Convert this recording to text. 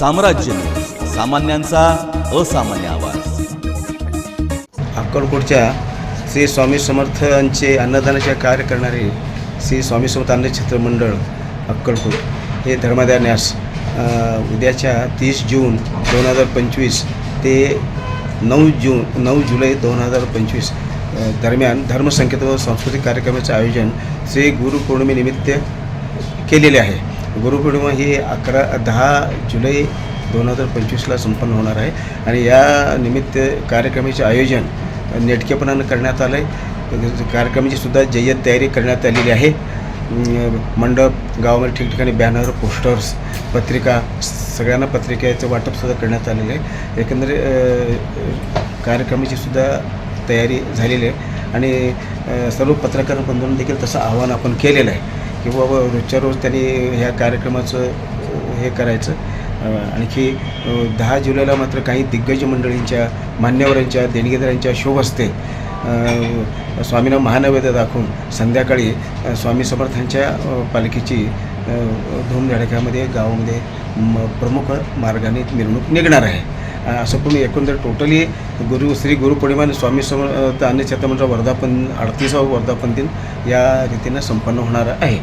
साम्राज्य. सामान्यांचा असामान्य आवाज. अक्कलकोटच्या श्री स्वामी समर्थांचे अन्नदानाचे कार्य करणारे श्री स्वामी समर्थ अन्न क्षेत्र मंडळ अक्कलकोट हे धर्मदान्यास उद्याच्या तीस जून दोन हजार पंचवीस ते नऊ जून नऊ जुलै दोन हजार पंचवीस दरम्यान धर्मसंकेत व सांस्कृतिक कार्यक्रमाचे आयोजन श्री गुरुपौर्णिमेनिमित्त केलेले आहे. गुरुपौर्णिमा ही अकरा दहा जुलै दोन हजार पंचवीसला संपन्न होणार आहे. आणि या निमित्त कार्यक्रमाचे आयोजन नेटकेपणानं करण्यात आलं आहे कार्यक्रमाची सुद्धा जय्यत तयारी करण्यात आलेली आहे. मंडप गावामध्ये ठिकठिकाणी बॅनर पोस्टर्स पत्रिका सगळ्यांना पत्रिकेचं वाटपसुद्धा करण्यात आलेलं आहे. एकंदरीत कार्यक्रमाची सुद्धा तयारी झालेली आहे. आणि सर्व पत्रकार बंधूंना देखील तसं आव्हान आपण केलेलं आहे. की बाबा रोजच्या रोज त्यांनी ह्या कार्यक्रमाचं हे करायचं. आणखी दहा जुलैला मात्र काही दिग्गज मंडळींच्या मान्यवरांच्या देणगीदारांच्या शोभ असते. स्वामींना महानैवेद्य दाखवून संध्याकाळी स्वामी समर्थांच्या पालखीची धूमधडाक्यामध्ये गावामध्ये म प्रमुख मार्गाने मिरवणूक निघणार आहे. असं पण एकंदर टोटली गुरु श्री गुरुपौर्णिमा आणि स्वामी समर्थ अन्नछत्रमंत्र वर्धापन अडतीसावं वर्धापन दिन या रीतीनं संपन्न होणार आहे.